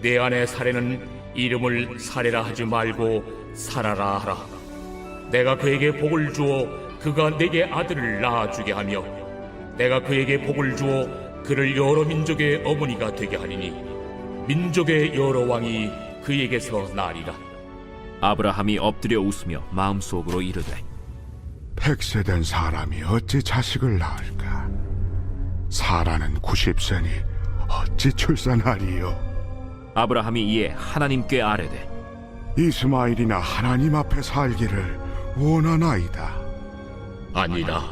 내 안의 사례는 이름을 사례라 하지 말고 살아라 하라. 내가 그에게 복을 주어 그가 내게 아들을 낳아주게 하며 내가 그에게 복을 주어 그를 여러 민족의 어머니가 되게 하리니 민족의 여러 왕이 그에게서 나리라. 아브라함이 엎드려 웃으며 마음속으로 이르되 백세된 사람이 어찌 자식을 낳을까? 사라는 90세니 어찌 출산하리요? 아브라함이 이에 하나님께 아뢰되 이스마일이나 하나님 앞에 살기를 원하나이다. 아니라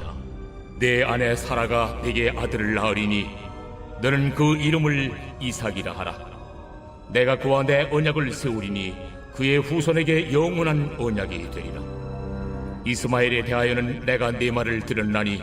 내 아내 사라가 내게 아들을 낳으리니 너는 그 이름을 이삭이라 하라. 내가 그와 내 언약을 세우리니 그의 후손에게 영원한 언약이 되리라. 이스마엘에 대하여는 내가 네 말을 들었나니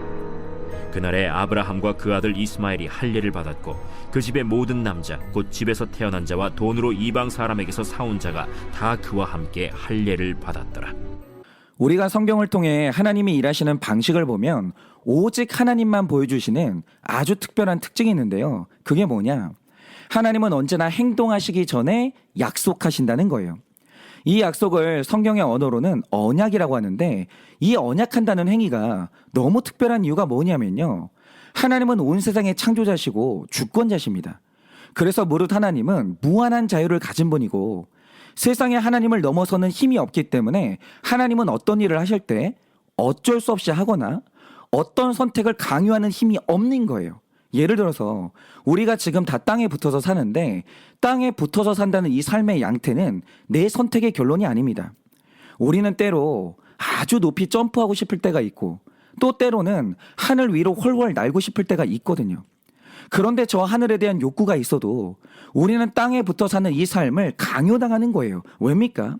그날에 아브라함과 그 아들 이스마엘이 할례를 받았고 그 집의 모든 남자 곧 집에서 태어난 자와 돈으로 이방 사람에게서 사온 자가 다 그와 함께 할례를 받았더라. 우리가 성경을 통해 하나님이 일하시는 방식을 보면 오직 하나님만 보여주시는 아주 특별한 특징이 있는데요. 그게 뭐냐? 하나님은 언제나 행동하시기 전에 약속하신다는 거예요. 이 약속을 성경의 언어로는 언약이라고 하는데 이 언약한다는 행위가 너무 특별한 이유가 뭐냐면요. 하나님은 온 세상의 창조자시고 주권자십니다. 그래서 무릇 하나님은 무한한 자유를 가진 분이고 세상에 하나님을 넘어서는 힘이 없기 때문에 하나님은 어떤 일을 하실 때 어쩔 수 없이 하거나 어떤 선택을 강요하는 힘이 없는 거예요. 예를 들어서 우리가 지금 다 땅에 붙어서 사는데 땅에 붙어서 산다는 이 삶의 양태는 내 선택의 결론이 아닙니다. 우리는 때로 아주 높이 점프하고 싶을 때가 있고 또 때로는 하늘 위로 훨훨 날고 싶을 때가 있거든요. 그런데 저 하늘에 대한 욕구가 있어도 우리는 땅에 붙어 사는 이 삶을 강요당하는 거예요. 왜입니까?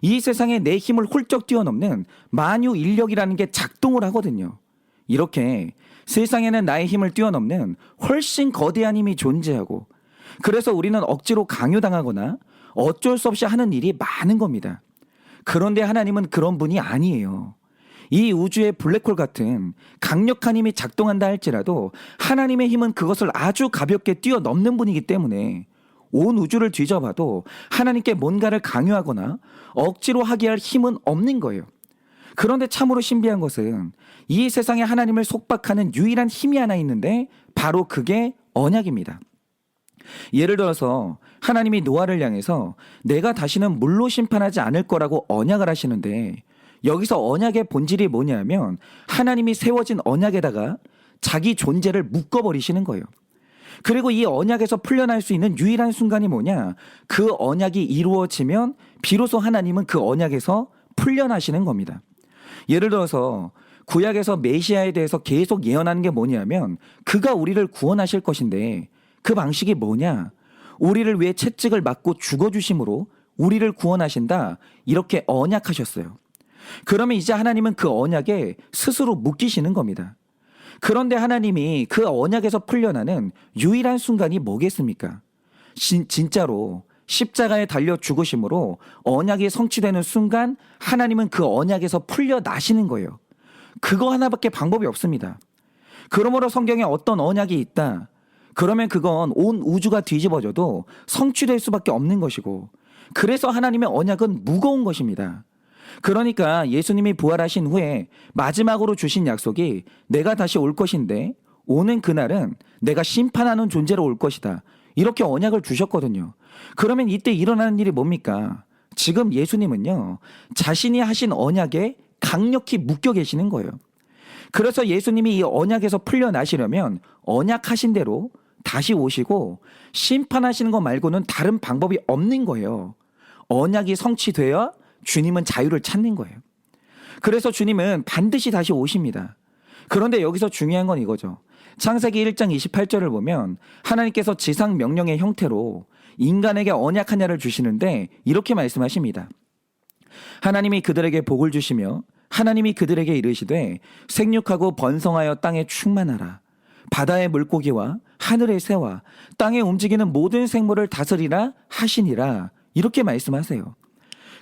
이 세상에 내 힘을 훌쩍 뛰어넘는 만유 인력이라는 게 작동을 하거든요. 이렇게 세상에는 나의 힘을 뛰어넘는 훨씬 거대한 힘이 존재하고 그래서 우리는 억지로 강요당하거나 어쩔 수 없이 하는 일이 많은 겁니다. 그런데 하나님은 그런 분이 아니에요. 이 우주의 블랙홀 같은 강력한 힘이 작동한다 할지라도 하나님의 힘은 그것을 아주 가볍게 뛰어넘는 분이기 때문에 온 우주를 뒤져봐도 하나님께 뭔가를 강요하거나 억지로 하게 할 힘은 없는 거예요. 그런데 참으로 신비한 것은 이 세상에 하나님을 속박하는 유일한 힘이 하나 있는데 바로 그게 언약입니다. 예를 들어서 하나님이 노아를 향해서 내가 다시는 물로 심판하지 않을 거라고 언약을 하시는데 여기서 언약의 본질이 뭐냐면 하나님이 세워진 언약에다가 자기 존재를 묶어버리시는 거예요. 그리고 이 언약에서 풀려날 수 있는 유일한 순간이 뭐냐? 그 언약이 이루어지면 비로소 하나님은 그 언약에서 풀려나시는 겁니다. 예를 들어서 구약에서 메시아에 대해서 계속 예언하는 게 뭐냐면 그가 우리를 구원하실 것인데 그 방식이 뭐냐? 우리를 위해 채찍을 맞고 죽어 주심으로 우리를 구원하신다. 이렇게 언약하셨어요. 그러면 이제 하나님은 그 언약에 스스로 묶이시는 겁니다. 그런데 하나님이 그 언약에서 풀려나는 유일한 순간이 뭐겠습니까? 진, 진짜로 십자가에 달려 죽으심으로 언약이 성취되는 순간 하나님은 그 언약에서 풀려나시는 거예요. 그거 하나밖에 방법이 없습니다. 그러므로 성경에 어떤 언약이 있다. 그러면 그건 온 우주가 뒤집어져도 성취될 수밖에 없는 것이고 그래서 하나님의 언약은 무거운 것입니다. 그러니까 예수님이 부활하신 후에 마지막으로 주신 약속이 내가 다시 올 것인데 오는 그날은 내가 심판하는 존재로 올 것이다. 이렇게 언약을 주셨거든요. 그러면 이때 일어나는 일이 뭡니까? 지금 예수님은요, 자신이 하신 언약에 강력히 묶여 계시는 거예요. 그래서 예수님이 이 언약에서 풀려나시려면 언약하신 대로 다시 오시고 심판하시는 것 말고는 다른 방법이 없는 거예요. 언약이 성취되어 주님은 자유를 찾는 거예요. 그래서 주님은 반드시 다시 오십니다. 그런데 여기서 중요한 건 이거죠. 창세기 1장 28절을 보면 하나님께서 지상 명령의 형태로 인간에게 언약 하나를 주시는데 이렇게 말씀하십니다. 하나님이 그들에게 복을 주시며 하나님이 그들에게 이르시되 생육하고 번성하여 땅에 충만하라. 바다의 물고기와 하늘의 새와 땅에 움직이는 모든 생물을 다스리라 하시니라. 이렇게 말씀하세요.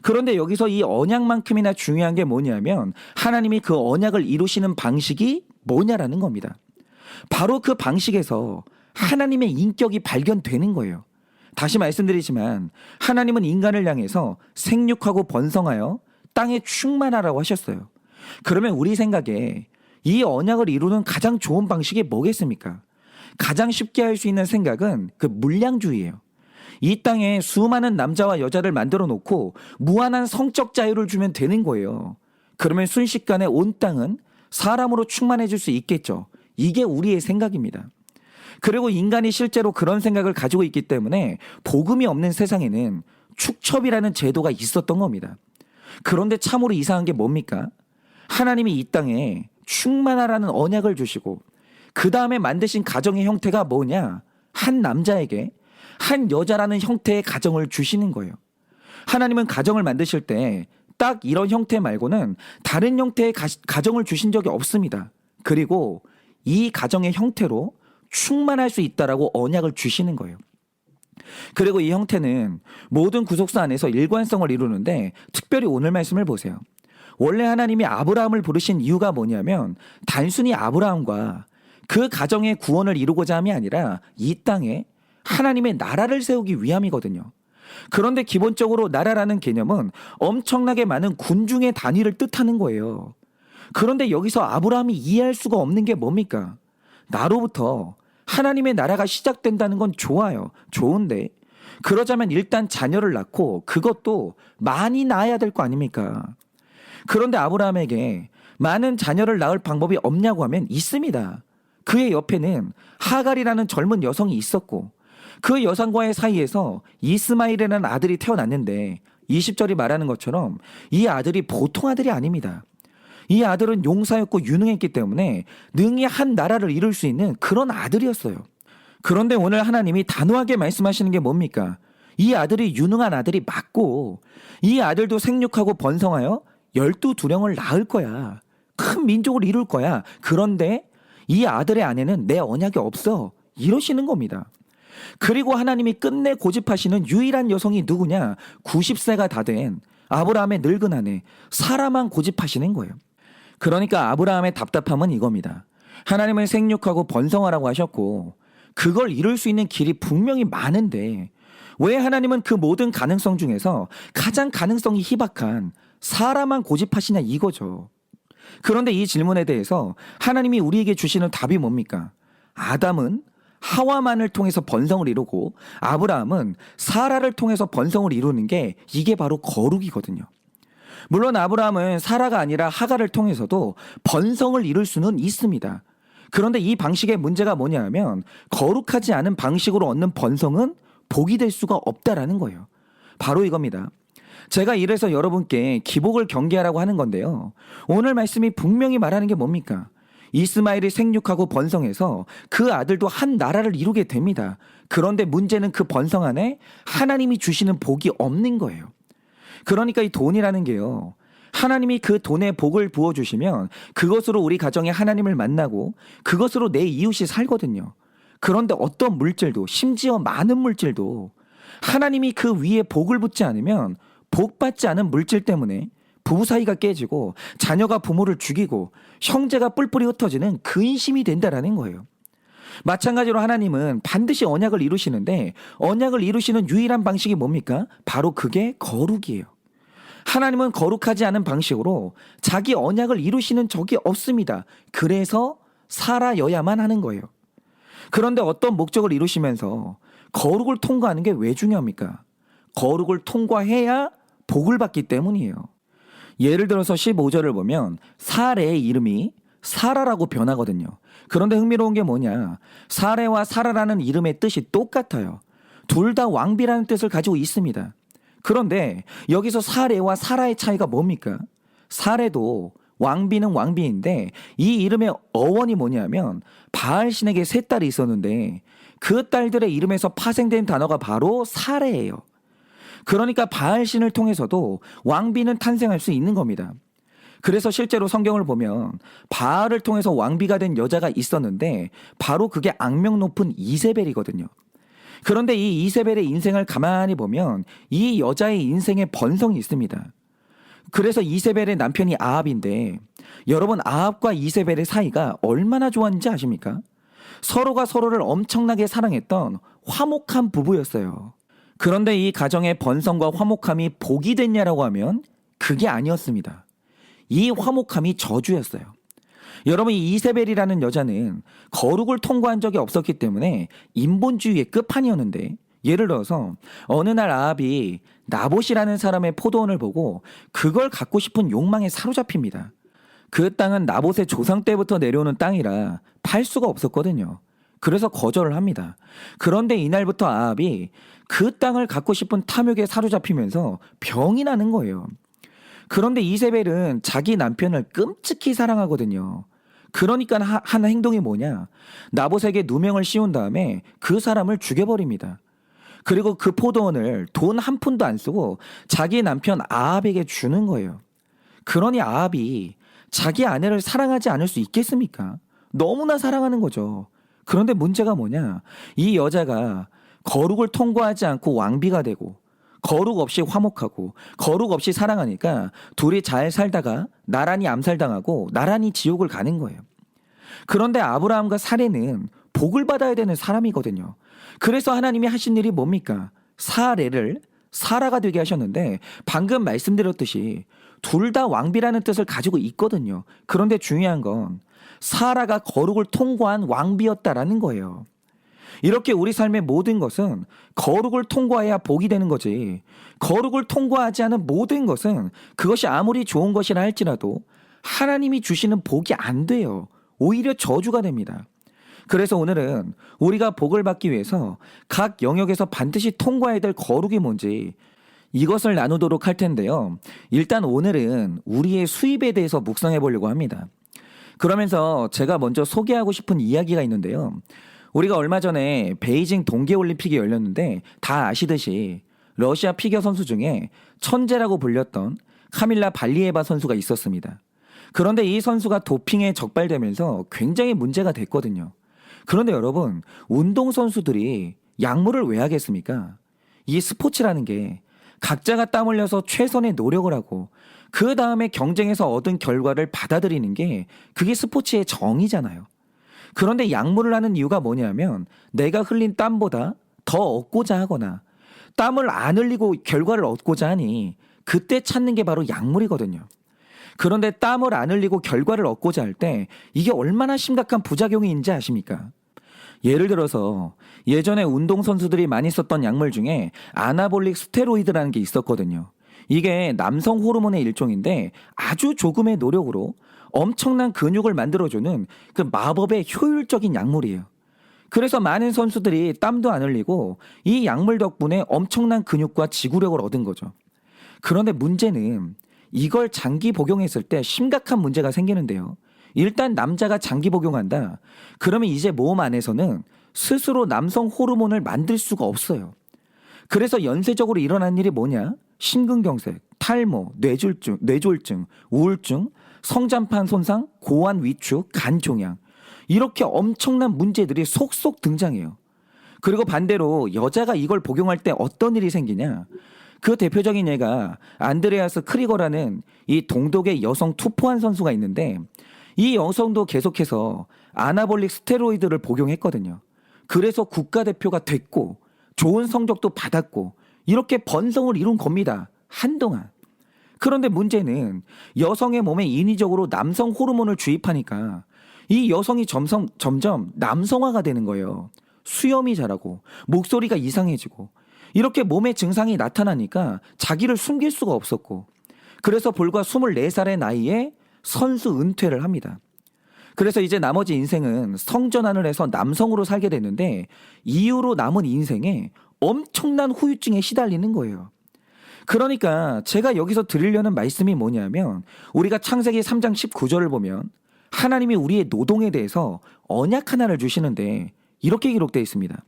그런데 여기서 이 언약만큼이나 중요한 게 뭐냐면 하나님이 그 언약을 이루시는 방식이 뭐냐라는 겁니다. 바로 그 방식에서 하나님의 인격이 발견되는 거예요. 다시 말씀드리지만 하나님은 인간을 향해서 생육하고 번성하여 땅에 충만하라고 하셨어요. 그러면 우리 생각에 이 언약을 이루는 가장 좋은 방식이 뭐겠습니까? 가장 쉽게 할 수 있는 생각은 그 물량주의예요. 이 땅에 수많은 남자와 여자를 만들어 놓고 무한한 성적 자유를 주면 되는 거예요. 그러면 순식간에 온 땅은 사람으로 충만해질 수 있겠죠. 이게 우리의 생각입니다. 그리고 인간이 실제로 그런 생각을 가지고 있기 때문에 복음이 없는 세상에는 축첩이라는 제도가 있었던 겁니다. 그런데 참으로 이상한 게 뭡니까? 하나님이 이 땅에 충만하라는 언약을 주시고 그 다음에 만드신 가정의 형태가 뭐냐? 한 남자에게 한 여자라는 형태의 가정을 주시는 거예요. 하나님은 가정을 만드실 때 딱 이런 형태 말고는 다른 형태의 가, 가정을 주신 적이 없습니다. 그리고 이 가정의 형태로 충만할 수 있다라고 언약을 주시는 거예요. 그리고 이 형태는 모든 구속사 안에서 일관성을 이루는데 특별히 오늘 말씀을 보세요. 원래 하나님이 아브라함을 부르신 이유가 뭐냐면 단순히 아브라함과 그 가정의 구원을 이루고자 함이 아니라 이 땅에 하나님의 나라를 세우기 위함이거든요. 그런데 기본적으로 나라라는 개념은 엄청나게 많은 군중의 단위를 뜻하는 거예요. 그런데 여기서 아브라함이 이해할 수가 없는 게 뭡니까? 나로부터 하나님의 나라가 시작된다는 건 좋아요. 좋은데. 그러자면 일단 자녀를 낳고 그것도 많이 낳아야 될 거 아닙니까? 그런데 아브라함에게 많은 자녀를 낳을 방법이 없냐고 하면 있습니다. 그의 옆에는 하갈이라는 젊은 여성이 있었고 그 여성과의 사이에서 이스마일이라는 아들이 태어났는데 20절이 말하는 것처럼 이 아들이 보통 아들이 아닙니다. 이 아들은 용사였고 유능했기 때문에 능히 한 나라를 이룰 수 있는 그런 아들이었어요. 그런데 오늘 하나님이 단호하게 말씀하시는 게 뭡니까? 이 아들이 유능한 아들이 맞고 이 아들도 생육하고 번성하여 열두 두령을 낳을 거야. 큰 민족을 이룰 거야. 그런데 이 아들의 아내는 내 언약이 없어. 이러시는 겁니다. 그리고 하나님이 끝내 고집하시는 유일한 여성이 누구냐? 90세가 다 된 아브라함의 늙은 아내 사라만 고집하시는 거예요. 그러니까 아브라함의 답답함은 이겁니다. 하나님은 생육하고 번성하라고 하셨고 그걸 이룰 수 있는 길이 분명히 많은데 왜 하나님은 그 모든 가능성 중에서 가장 가능성이 희박한 사람만 고집하시냐 이거죠. 그런데 이 질문에 대해서 하나님이 우리에게 주시는 답이 뭡니까? 아담은 하와만을 통해서 번성을 이루고 아브라함은 사라를 통해서 번성을 이루는 게 이게 바로 거룩이거든요. 물론 아브라함은 사라가 아니라 하가를 통해서도 번성을 이룰 수는 있습니다. 그런데 이 방식의 문제가 뭐냐면 거룩하지 않은 방식으로 얻는 번성은 복이 될 수가 없다라는 거예요. 바로 이겁니다. 제가 이래서 여러분께 기복을 경계하라고 하는 건데요. 오늘 말씀이 분명히 말하는 게 뭡니까? 이스마엘이 생육하고 번성해서 그 아들도 한 나라를 이루게 됩니다. 그런데 문제는 그 번성 안에 하나님이 주시는 복이 없는 거예요. 그러니까 이 돈이라는 게요. 하나님이 그 돈에 복을 부어주시면 그것으로 우리 가정에 하나님을 만나고 그것으로 내 이웃이 살거든요. 그런데 어떤 물질도 심지어 많은 물질도 하나님이 그 위에 복을 붓지 않으면 복 받지 않은 물질 때문에 부부 사이가 깨지고 자녀가 부모를 죽이고 형제가 뿔뿔이 흩어지는 근심이 된다라는 거예요. 마찬가지로 하나님은 반드시 언약을 이루시는데 언약을 이루시는 유일한 방식이 뭡니까? 바로 그게 거룩이에요. 하나님은 거룩하지 않은 방식으로 자기 언약을 이루시는 적이 없습니다. 그래서 살아여야만 하는 거예요. 그런데 어떤 목적을 이루시면서 거룩을 통과하는 게 왜 중요합니까? 거룩을 통과해야 복을 받기 때문이에요. 예를 들어서 15절을 보면 사레의 이름이 사라라고 변하거든요. 그런데 흥미로운 게 뭐냐? 사레와 사라라는 이름의 뜻이 똑같아요. 둘 다 왕비라는 뜻을 가지고 있습니다. 그런데 여기서 사레와 사라의 차이가 뭡니까? 사레도 왕비는 왕비인데 이 이름의 어원이 뭐냐면 바알 신에게 세 딸이 있었는데 그 딸들의 이름에서 파생된 단어가 바로 사레예요. 그러니까 바알 신을 통해서도 왕비는 탄생할 수 있는 겁니다. 그래서 실제로 성경을 보면 바알을 통해서 왕비가 된 여자가 있었는데 바로 그게 악명 높은 이세벨이거든요. 그런데 이 이세벨의 인생을 가만히 보면 이 여자의 인생에 번성이 있습니다. 그래서 이세벨의 남편이 아합인데 여러분 아합과 이세벨의 사이가 얼마나 좋았는지 아십니까? 서로가 서로를 엄청나게 사랑했던 화목한 부부였어요. 그런데 이 가정의 번성과 화목함이 복이 됐냐라고 하면 그게 아니었습니다. 이 화목함이 저주였어요. 여러분 이 이세벨이라는 여자는 거룩을 통과한 적이 없었기 때문에 인본주의의 끝판이었는데 예를 들어서 어느 날 아합이 나봇이라는 사람의 포도원을 보고 그걸 갖고 싶은 욕망에 사로잡힙니다. 그 땅은 나봇의 조상 때부터 내려오는 땅이라 팔 수가 없었거든요. 그래서 거절을 합니다. 그런데 이날부터 아합이 그 땅을 갖고 싶은 탐욕에 사로잡히면서 병이 나는 거예요. 그런데 이세벨은 자기 남편을 끔찍히 사랑하거든요. 그러니까 하- 한 행동이 뭐냐? 나봇에게 누명을 씌운 다음에 그 사람을 죽여버립니다. 그리고 그 포도원을 돈 한 푼도 안 쓰고 자기 남편 아합에게 주는 거예요. 그러니 아합이 자기 아내를 사랑하지 않을 수 있겠습니까? 너무나 사랑하는 거죠. 그런데 문제가 뭐냐? 이 여자가 거룩을 통과하지 않고 왕비가 되고 거룩 없이 화목하고 거룩 없이 사랑하니까 둘이 잘 살다가 나란히 암살당하고 나란히 지옥을 가는 거예요. 그런데 아브라함과 사례는 복을 받아야 되는 사람이거든요. 그래서 하나님이 하신 일이 뭡니까? 사례를 사라가 되게 하셨는데 방금 말씀드렸듯이 둘 다 왕비라는 뜻을 가지고 있거든요. 그런데 중요한 건 사라가 거룩을 통과한 왕비였다라는 거예요. 이렇게 우리 삶의 모든 것은 거룩을 통과해야 복이 되는 거지. 거룩을 통과하지 않은 모든 것은 그것이 아무리 좋은 것이라 할지라도 하나님이 주시는 복이 안 돼요. 오히려 저주가 됩니다. 그래서 오늘은 우리가 복을 받기 위해서 각 영역에서 반드시 통과해야 될 거룩이 뭔지 이것을 나누도록 할 텐데요. 일단 오늘은 우리의 수입에 대해서 묵상해 보려고 합니다. 그러면서 제가 먼저 소개하고 싶은 이야기가 있는데요. 우리가 얼마 전에 베이징 동계올림픽이 열렸는데 다 아시듯이 러시아 피겨 선수 중에 천재라고 불렸던 카밀라 발리에바 선수가 있었습니다. 그런데 이 선수가 도핑에 적발되면서 굉장히 문제가 됐거든요. 그런데 여러분, 운동선수들이 약물을 왜 하겠습니까? 이 스포츠라는 게 각자가 땀 흘려서 최선의 노력을 하고 그 다음에 경쟁에서 얻은 결과를 받아들이는 게 그게 스포츠의 정의잖아요. 그런데 약물을 하는 이유가 뭐냐면 내가 흘린 땀보다 더 얻고자 하거나 땀을 안 흘리고 결과를 얻고자 하니 그때 찾는 게 바로 약물이거든요. 그런데 땀을 안 흘리고 결과를 얻고자 할 때 이게 얼마나 심각한 부작용이 있는지 아십니까? 예를 들어서 예전에 운동선수들이 많이 썼던 약물 중에 아나볼릭 스테로이드라는 게 있었거든요. 이게 남성 호르몬의 일종인데 아주 조금의 노력으로 엄청난 근육을 만들어주는 그 마법의 효율적인 약물이에요. 그래서 많은 선수들이 땀도 안 흘리고 이 약물 덕분에 엄청난 근육과 지구력을 얻은 거죠. 그런데 문제는 이걸 장기 복용했을 때 심각한 문제가 생기는데요. 일단 남자가 장기 복용한다. 그러면 이제 몸 안에서는 스스로 남성 호르몬을 만들 수가 없어요. 그래서 연쇄적으로 일어난 일이 뭐냐? 심근경색, 탈모, 뇌졸중, 뇌졸중, 우울증, 성장판 손상, 고환 위축, 간 종양. 이렇게 엄청난 문제들이 속속 등장해요. 그리고 반대로 여자가 이걸 복용할 때 어떤 일이 생기냐? 그 대표적인 예가 안드레아스 크리거라는 이 동독의 여성 투포한 선수가 있는데 이 여성도 계속해서 아나볼릭 스테로이드를 복용했거든요. 그래서 국가대표가 됐고 좋은 성적도 받았고 이렇게 번성을 이룬 겁니다. 한동안. 그런데 문제는 여성의 몸에 인위적으로 남성 호르몬을 주입하니까 이 여성이 점점, 점점 남성화가 되는 거예요. 수염이 자라고 목소리가 이상해지고 이렇게 몸의 증상이 나타나니까 자기를 숨길 수가 없었고 그래서 불과 24살의 나이에 선수 은퇴를 합니다. 그래서 이제 나머지 인생은 성전환을 해서 남성으로 살게 됐는데 이후로 남은 인생에 엄청난 후유증에 시달리는 거예요. 그러니까 제가 여기서 드리려는 말씀이 뭐냐면 우리가 창세기 3장 19절을 보면 하나님이 우리의 노동에 대해서 언약 하나를 주시는데 이렇게 기록되어 있습니다.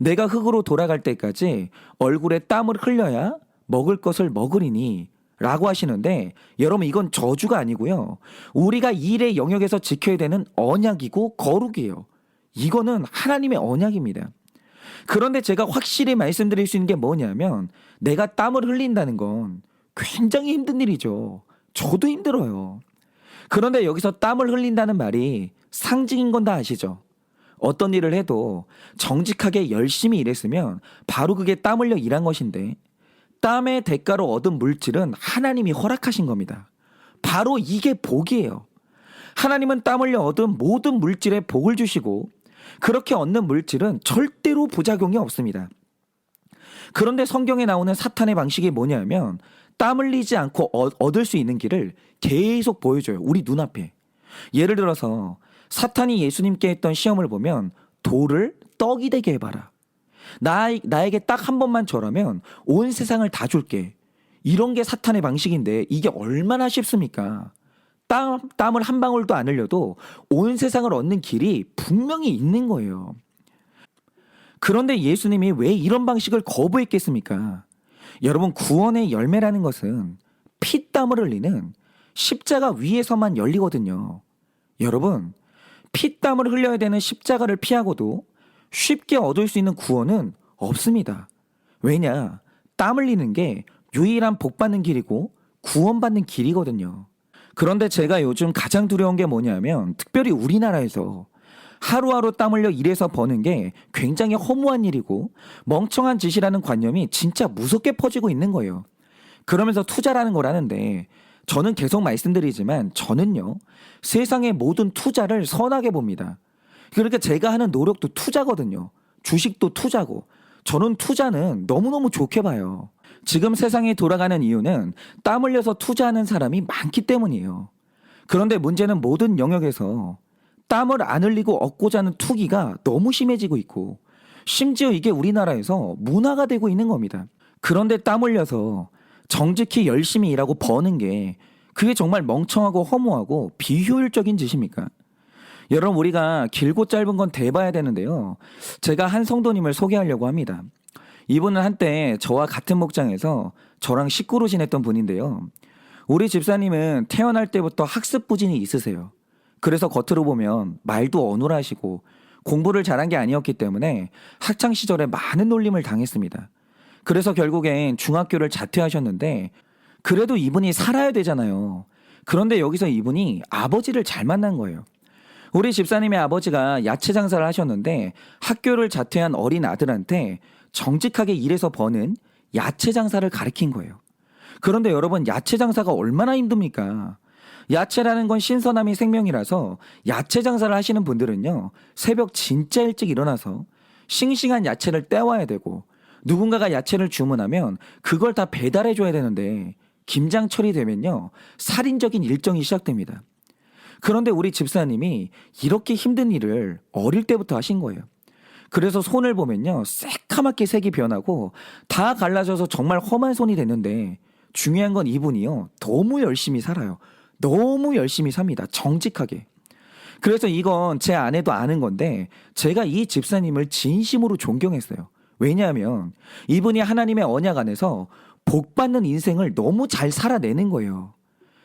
내가 흙으로 돌아갈 때까지 얼굴에 땀을 흘려야 먹을 것을 먹으리니 라고 하시는데 여러분 이건 저주가 아니고요. 우리가 일의 영역에서 지켜야 되는 언약이고 거룩이에요. 이거는 하나님의 언약입니다. 그런데 제가 확실히 말씀드릴 수 있는 게 뭐냐면 내가 땀을 흘린다는 건 굉장히 힘든 일이죠. 저도 힘들어요. 그런데 여기서 땀을 흘린다는 말이 상징인 건 다 아시죠? 어떤 일을 해도 정직하게 열심히 일했으면 바로 그게 땀 흘려 일한 것인데 땀의 대가로 얻은 물질은 하나님이 허락하신 겁니다. 바로 이게 복이에요. 하나님은 땀 흘려 얻은 모든 물질에 복을 주시고 그렇게 얻는 물질은 절대로 부작용이 없습니다. 그런데 성경에 나오는 사탄의 방식이 뭐냐면 땀 흘리지 않고 얻- 얻을 수 있는 길을 계속 보여줘요. 우리 눈앞에. 예를 들어서 사탄이 예수님께 했던 시험을 보면 돌을 떡이 되게 해봐라. 나, 나에게 딱 한 번만 절하면 온 세상을 다 줄게. 이런 게 사탄의 방식인데 이게 얼마나 쉽습니까? 땀, 땀을 한 방울도 안 흘려도 온 세상을 얻는 길이 분명히 있는 거예요. 그런데 예수님이 왜 이런 방식을 거부했겠습니까? 여러분, 구원의 열매라는 것은 피땀을 흘리는 십자가 위에서만 열리거든요. 여러분, 피땀을 흘려야 되는 십자가를 피하고도 쉽게 얻을 수 있는 구원은 없습니다. 왜냐? 땀 흘리는 게 유일한 복 받는 길이고 구원받는 길이거든요. 그런데 제가 요즘 가장 두려운 게 뭐냐면 특별히 우리나라에서 하루하루 땀 흘려 일해서 버는 게 굉장히 허무한 일이고 멍청한 짓이라는 관념이 진짜 무섭게 퍼지고 있는 거예요. 그러면서 투자라는 걸 하는데 저는 계속 말씀드리지만 저는요 세상의 모든 투자를 선하게 봅니다. 그러니까 제가 하는 노력도 투자거든요. 주식도 투자고 저는 투자는 너무너무 좋게 봐요. 지금 세상이 돌아가는 이유는 땀 흘려서 투자하는 사람이 많기 때문이에요. 그런데 문제는 모든 영역에서 땀을 안 흘리고 얻고자 하는 투기가 너무 심해지고 있고 심지어 이게 우리나라에서 문화가 되고 있는 겁니다. 그런데 땀 흘려서 정직히 열심히 일하고 버는 게 그게 정말 멍청하고 허무하고 비효율적인 짓입니까? 여러분 우리가 길고 짧은 건 대봐야 되는데요. 제가 한 성도님을 소개하려고 합니다. 이분은 한때 저와 같은 목장에서 저랑 식구로 지냈던 분인데요. 우리 집사님은 태어날 때부터 학습 부진이 있으세요. 그래서 겉으로 보면 말도 어눌하시고 공부를 잘한 게 아니었기 때문에 학창 시절에 많은 놀림을 당했습니다. 그래서 결국엔 중학교를 자퇴하셨는데 그래도 이분이 살아야 되잖아요. 그런데 여기서 이분이 아버지를 잘 만난 거예요. 우리 집사님의 아버지가 야채 장사를 하셨는데 학교를 자퇴한 어린 아들한테 정직하게 일해서 버는 야채 장사를 가르친 거예요. 그런데 여러분 야채 장사가 얼마나 힘듭니까? 야채라는 건 신선함이 생명이라서 야채 장사를 하시는 분들은요 새벽 진짜 일찍 일어나서 싱싱한 야채를 떼와야 되고 누군가가 야채를 주문하면 그걸 다 배달해 줘야 되는데 김장철이 되면요 살인적인 일정이 시작됩니다. 그런데 우리 집사님이 이렇게 힘든 일을 어릴 때부터 하신 거예요. 그래서 손을 보면요 새카맣게 색이 변하고 다 갈라져서 정말 험한 손이 됐는데 중요한 건 이분이요 너무 열심히 살아요. 너무 열심히 삽니다. 정직하게. 그래서 이건 제 아내도 아는 건데 제가 이 집사님을 진심으로 존경했어요. 왜냐하면 이분이 하나님의 언약 안에서 복 받는 인생을 너무 잘 살아내는 거예요.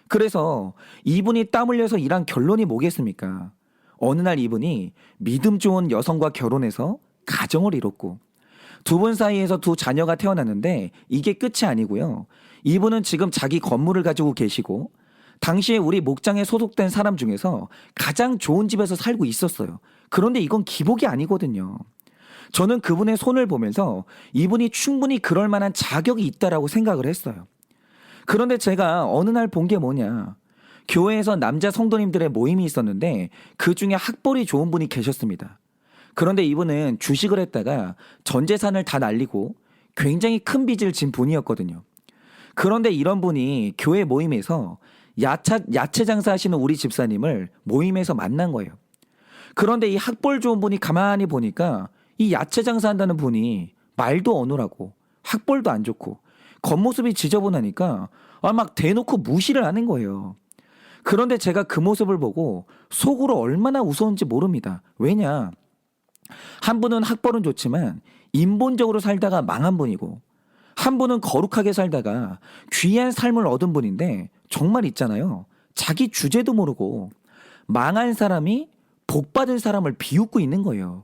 그래서 이분이 땀 흘려서 일한 결론이 뭐겠습니까? 어느 날 이분이 믿음 좋은 여성과 결혼해서 가정을 이뤘고 두 분 사이에서 두 자녀가 태어났는데 이게 끝이 아니고요. 이분은 지금 자기 건물을 가지고 계시고 당시에 우리 목장에 소속된 사람 중에서 가장 좋은 집에서 살고 있었어요. 그런데 이건 기복이 아니거든요. 저는 그분의 손을 보면서 이분이 충분히 그럴 만한 자격이 있다라고 생각을 했어요. 그런데 제가 어느 날 본 게 뭐냐. 교회에서 남자 성도님들의 모임이 있었는데 그 중에 학벌이 좋은 분이 계셨습니다. 그런데 이분은 주식을 했다가 전 재산을 다 날리고 굉장히 큰 빚을 진 분이었거든요. 그런데 이런 분이 교회 모임에서 야채, 야채 장사하시는 우리 집사님을 모임에서 만난 거예요. 그런데 이 학벌 좋은 분이 가만히 보니까 이 야채 장사한다는 분이 말도 어눌하고 학벌도 안 좋고 겉모습이 지저분하니까 아, 막 대놓고 무시를 하는 거예요. 그런데 제가 그 모습을 보고 속으로 얼마나 웃었는지 모릅니다. 왜냐? 한 분은 학벌은 좋지만 인본적으로 살다가 망한 분이고 한 분은 거룩하게 살다가 귀한 삶을 얻은 분인데 정말 있잖아요. 자기 주제도 모르고 망한 사람이 복 받은 사람을 비웃고 있는 거예요.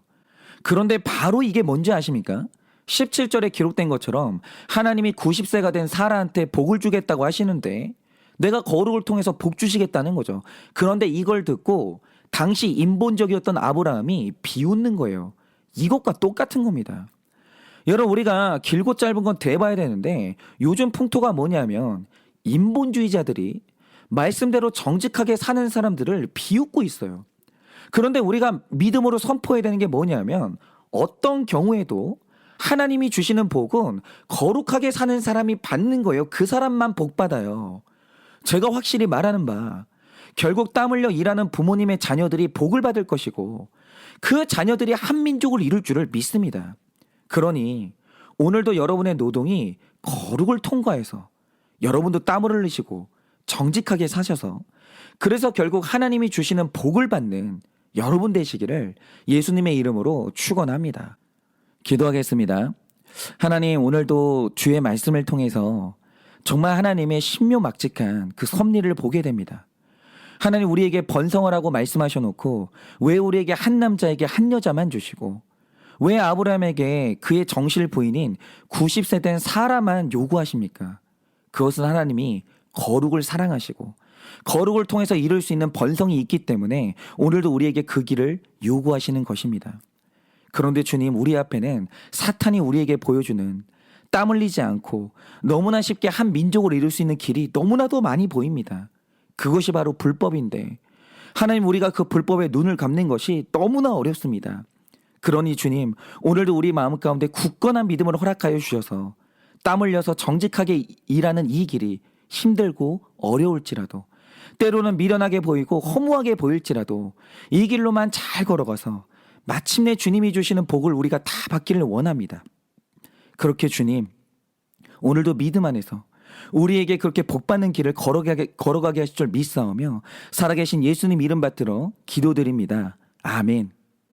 그런데 바로 이게 뭔지 아십니까? 17절에 기록된 것처럼 하나님이 90세가 된 사라한테 복을 주겠다고 하시는데 내가 거룩을 통해서 복 주시겠다는 거죠. 그런데 이걸 듣고 당시 인본적이었던 아브라함이 비웃는 거예요. 이것과 똑같은 겁니다. 여러분 우리가 길고 짧은 건 대봐야 되는데 요즘 풍토가 뭐냐면 인본주의자들이 말씀대로 정직하게 사는 사람들을 비웃고 있어요. 그런데 우리가 믿음으로 선포해야 되는 게 뭐냐면 어떤 경우에도 하나님이 주시는 복은 거룩하게 사는 사람이 받는 거예요. 그 사람만 복 받아요. 제가 확실히 말하는 바 결국 땀 흘려 일하는 부모님의 자녀들이 복을 받을 것이고 그 자녀들이 한 민족을 이룰 줄을 믿습니다. 그러니 오늘도 여러분의 노동이 거룩을 통과해서 여러분도 땀을 흘리시고 정직하게 사셔서 그래서 결국 하나님이 주시는 복을 받는 여러분 되시기를 예수님의 이름으로 축원합니다. 기도하겠습니다. 하나님 오늘도 주의 말씀을 통해서 정말 하나님의 신묘막직한 그 섭리를 보게 됩니다. 하나님 우리에게 번성을 하고 말씀하셔 놓고 왜 우리에게 한 남자에게 한 여자만 주시고 왜 아브라함에게 그의 정실 부인인 90세 된 사라만 요구하십니까? 그것은 하나님이 거룩을 사랑하시고 거룩을 통해서 이룰 수 있는 번성이 있기 때문에 오늘도 우리에게 그 길을 요구하시는 것입니다. 그런데 주님, 우리 앞에는 사탄이 우리에게 보여주는 땀 흘리지 않고 너무나 쉽게 한 민족을 이룰 수 있는 길이 너무나도 많이 보입니다. 그것이 바로 불법인데 하나님 우리가 그 불법에 눈을 감는 것이 너무나 어렵습니다. 그러니 주님, 오늘도 우리 마음 가운데 굳건한 믿음을 허락하여 주셔서 땀 흘려서 정직하게 일하는 이 길이 힘들고 어려울지라도 때로는 미련하게 보이고 허무하게 보일지라도 이 길로만 잘 걸어가서 마침내 주님이 주시는 복을 우리가 다 받기를 원합니다. 그렇게 주님, 오늘도 믿음 안에서 우리에게 그렇게 복받는 길을 걸어가게, 걸어가게 하실 줄 믿사오며 살아계신 예수님 이름 받들어 기도드립니다. 아멘.